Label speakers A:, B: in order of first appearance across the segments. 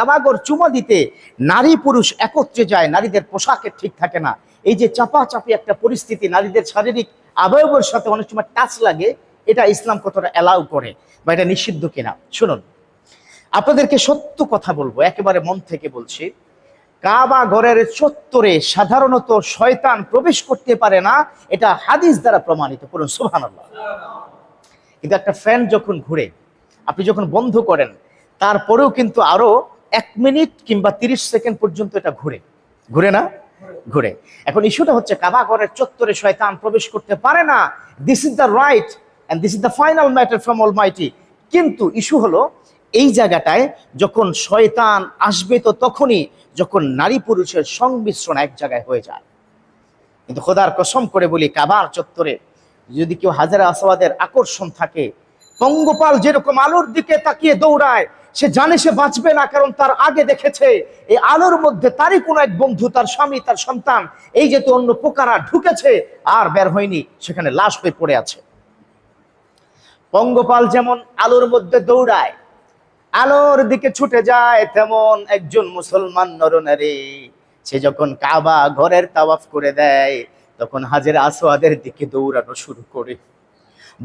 A: কাবাগর চুমা দিতে নারী পুরুষ একত্রে যায়, নারীদের পোশাকের ঠিক থাকে না। এই যে চাপাচাপি একটা পরিস্থিতি, নারীদের শারীরিক অবয়বের সাথে অনেক সময় টাচ লাগে, এটা ইসলাম কতটা অ্যালাউ করে বা এটা নিষিদ্ধ কিনা? শুনুন, আপনাদেরকে সত্য কথা বলব, একেবারে মন থেকে বলছি। কাবা ঘরের চত্বরে সাধারণত শয়তান প্রবেশ করতে পারে না, এটা হাদিস দ্বারা প্রমাণিত। করুন সুহান কিন্তু একটা ফ্যান যখন ঘুরে, আপনি যখন বন্ধ করেন, তারপরেও কিন্তু আরও এক মিনিট কিংবা তিরিশ সেকেন্ড পর্যন্ত এটা ঘুরে। ঘুরে না? ঘুরে। এখন ইস্যুটা হচ্ছে কাবা ঘরের চত্বরে শয়তান প্রবেশ করতে পারে না। This is the right and this is the final matter from almighty কিন্তু ইস্যু হলো, এই জায়গাটায় যখন শয়তান আসবে তো তখনই যখন নারী পুরুষের সংমিশ্রণ এক জায়গায় হয়ে যায়। কিন্তু খোদার কসম করে বলি, কাবার চত্বরে যদি কেউ হাজারা আসওয়াদের আকর্ষণ থাকে, পঙ্গপাল যেরকম আলোর দিকে তাকিয়ে দৌড়ায় সে জানে সে বাঁচবে না, কারণ তার আগে দেখেছে, এই আলোর মধ্যে তারই কোনো এক বন্ধু, তার স্বামী, তার সন্তান, এই যেহেতু অন্য পোকারা ঢুকেছে, আর বের হয়নি, সেখানে লাশ হয়ে পড়ে আছে। পঙ্গপাল যেমন আলোর মধ্যে দৌড়ায়, আলোর দিকে ছুটে যায়, তেমন একজন মুসলমান নরনারী, সে যখন কাবা ঘরের তাওয়াফ করে দেয়, তখন হাজের আসোয়াদের দিকে দৌড়ানো শুরু করে।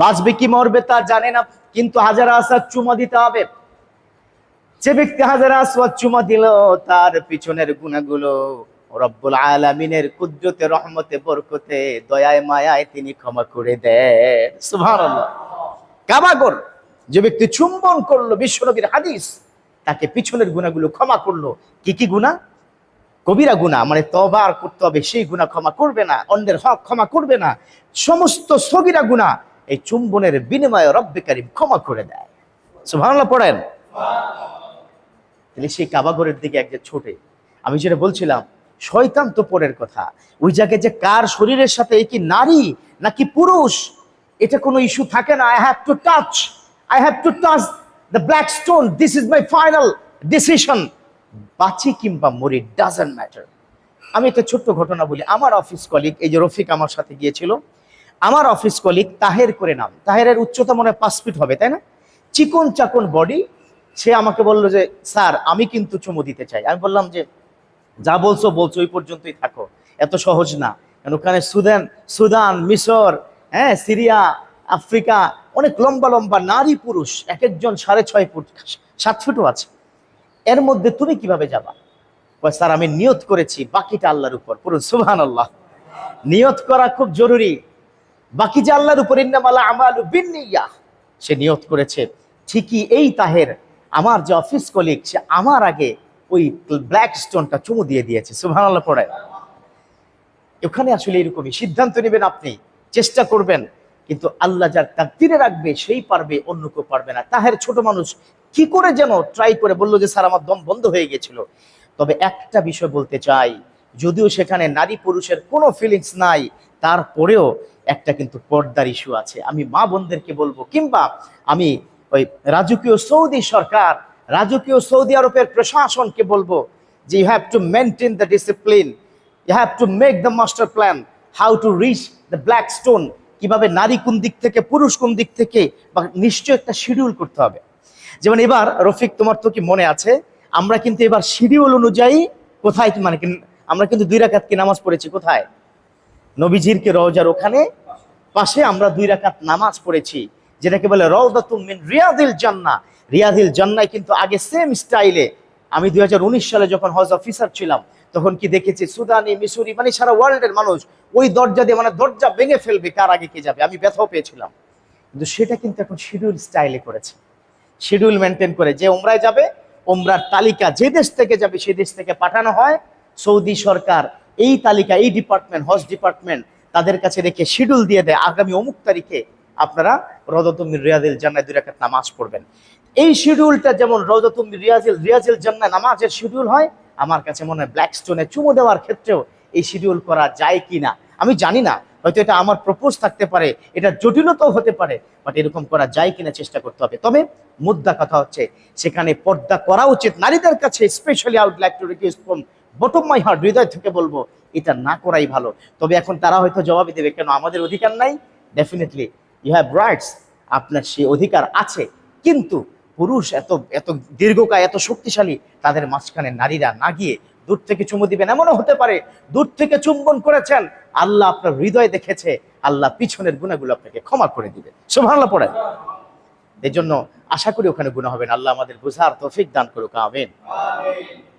A: বাঁচবে কি মরবে তা জানে না, কিন্তু হাজার আসাদ চুমা দিতে হবে। যে ব্যক্তি হাজারা আসওয়াদ চুমা দিল, তার পিছনের গুণাগুলো রব্বুল আলামিনের কুদরতে, রহমতে, বরকতে, দয়ায়, মায়ায় তিনি ক্ষমা করে দেন। সুবহানাল্লাহ। কাবাগর যে ব্যক্তি চুম্বন করল বিশ্বনবীর হাদিস, তাকে পিছনের গুণাগুলো ক্ষমা করল। কি কি গুণা? কবিরা গুণা মানে তবার করতে হবে, সেই গুণা ক্ষমা করবে না, অন্যের হক ক্ষমা করবে না। সমস্ত সগিরা গুণা এই চুম্বনের বিনিময়ে রব্বে কারিম ক্ষমা করে দেয়। সুবহানাল্লাহ, পড়েন। তাহলে সেই কাবাগরের দিকে একজন ছোটে। আমি যেটা বলছিলাম, শয়তান তো পরের কথা। ওই জায়গায় যে কার শরীরের সাথে কি নারী নাকি পুরুষ, এটা কোনো ইস্যু থাকে না। I have to touch I have to touch the black stone this is my final decision বাঁচি কিংবা মরি ডাজেন্ট ম্যাটার আমি একটা ছোট্ট ঘটনা বলি। আমার অফিস কলিগ এই যে রফিক আমার সাথে গিয়েছিল, আমার অফিস কলিগ তাহের করে নাম। তাহেরের উচ্চতা মনে হয় পাঁচ ফিট হবে, তাই না? চিকন চাকন বডি সে আমাকে বলল যে, স্যার, আমি কিন্তু চুমু দিতে চাই। আমি বললাম যে, যা বলছো বলছো, ওই পর্যন্তই থাকো। এত সহজ না। কেন ওখানে সুদান সুদান, মিশর হ্যাঁ সিরিয়া, আফ্রিকা, অনেক লম্বা লম্বা নারী পুরুষ, এক একজন সাড়ে ছয় ফুট, সাত ফুটও আছে। এর মধ্যে তুমি কীভাবে যাবা? স্যার, আমি নিয়ত করেছি বাকিটা আল্লাহর উপর। পুরো সুহান আল্লাহ নিয়ত করা খুব জরুরি। বাকি যে আল্লাহর উপর ইন্নামালা আমালু বিন্নিয়া, সে নিয়ত করেছে। ঠিকই এই তাহের আমার যে অফিস কলিগ সে আমার আগে ওই ব্ল্যাক স্টোনটা চুমু দিয়ে দিয়েছে সুবহান আল্লাহ পড়ে। ওখানে আসলে এরকমই সিদ্ধান্ত নেবেন আপনি, চেষ্টা করবেন, কিন্তু আল্লাহ যার তাকদিরে রাখবে, সেই পারবে, অন্য কেউ পারবে না। তাহের ছোট মানুষ কি করে যেন ট্রাই করে বলল যে, স্যার, আমার দম বন্ধ হয়ে গেছিল। তবে একটা বিষয় বলতে চাই, যদিও সেখানে নারী পুরুষের কোনো ফিলিংস নাই, তারপরেও একটা কিন্তু পর্দার ইস্যু আছে। আমি মা বোনদেরকে বলব, কিংবা আমি ওই রাজকীয় সৌদি সরকার, রাজকীয় সৌদি আরবের প্রশাসনকে বলব যে you have to maintain the discipline you have to make the master plan how to reach the black stone কীভাবে নারী কোন দিক থেকে, পুরুষ কোন দিক থেকে, বা নিশ্চয় একটা শিডিউল করতে হবে। যেমন এবার, রফিক, তোমার তো কি মনে আছে? আমরা কিন্তু এবার শিডিউল অনুযায়ী কোথায় মানে আমরা কিন্তু দুই রাকাত কি নামাজ পড়েছি কোথায়? নবীজির কে রওজার ওখানে, পাশে আমরা দুই রাকাত নামাজ পড়েছি। যেটাকে বলে রওদাতুম মিন রিয়াদিল জান্নাহ। রিয়াদিল জান্নায় কিন্তু আগে সেম স্টাইলে আমি দুই সালে যখন হজ অফিসার ছিলাম, তখন কি দেখেছি? সুদানি, মিসুরি মানে সারা ওয়ার্ল্ডের মানুষ ওই দরজা দিয়ে মানে দরজা ভেঙে ফেলবে কার আগে কে যাবে। আমি ব্যথাও পেয়েছিলাম। কিন্তু সেটা কিন্তু এখন শিডিউল স্টাইলে করেছে। শিডিউল মেনটেন করে যে ওমরায় যাবে ওমরার তালিকা যে দেশ থেকে যাবে সেই দেশ থেকে পাঠানো হয়। সৌদি সরকার এই তালিকা, এই ডিপার্টমেন্ট হজ ডিপার্টমেন্ট তাদের কাছে রেখে শিডিউল দিয়ে দেয়। আগামী অমুক তারিখে আপনারা রদতুমির রিয়াদিল জান্নায় দুই রাকাত নামাজ পড়বেন। এই শিডিউলটা যেমন রদতুমির রিয়াজিল রিয়াজিল জান্নায় নামাজের শিডিউল হয়, আমার কাছে মনে হয় ব্ল্যাক স্টোনে চুমু দেওয়ার ক্ষেত্রেও এই শিডিউল করা যায় কি না আমি জানি না, হয়তো এটা আমার প্রপোজ থাকতে পারে, এটা জটিলতাও হতে পারে বাট এরকম করা যায় কিনা চেষ্টা করতে হবে। তবে মুদ্রা কথা হচ্ছে, সেখানে পর্দা করা উচিত। নারীদের কাছে specially out like to request from bottom my heart হৃদয় থেকে বলব, এটা না করাই ভালো। তবে এখন তারা হয়তো জবাবই দেবে, কেন আমাদের অধিকার নাই? ডেফিনেটলি ইউ হ্যাভ রাইটস আপনার সেই অধিকার আছে। কিন্তু পুরুষ এত এত দীর্ঘকায়, এত শক্তিশালী, তাদের মাঝখানে নারীরা না গিয়ে দূর থেকে চুমু দিবেন। এমনও হতে পারে, দূর থেকে চুম্বন করেছেন। আল্লাহ আপনার হৃদয় দেখেছে। আল্লাহ পিছনের গুণাগুলো আপনাকে ক্ষমা করে দিবে। সুবহানাল্লাহ পড়ে। এই জন্য আশা করি ওখানে গুণা হবেন আল্লাহ আমাদের বুঝার তৌফিক দান করুক। আমিন।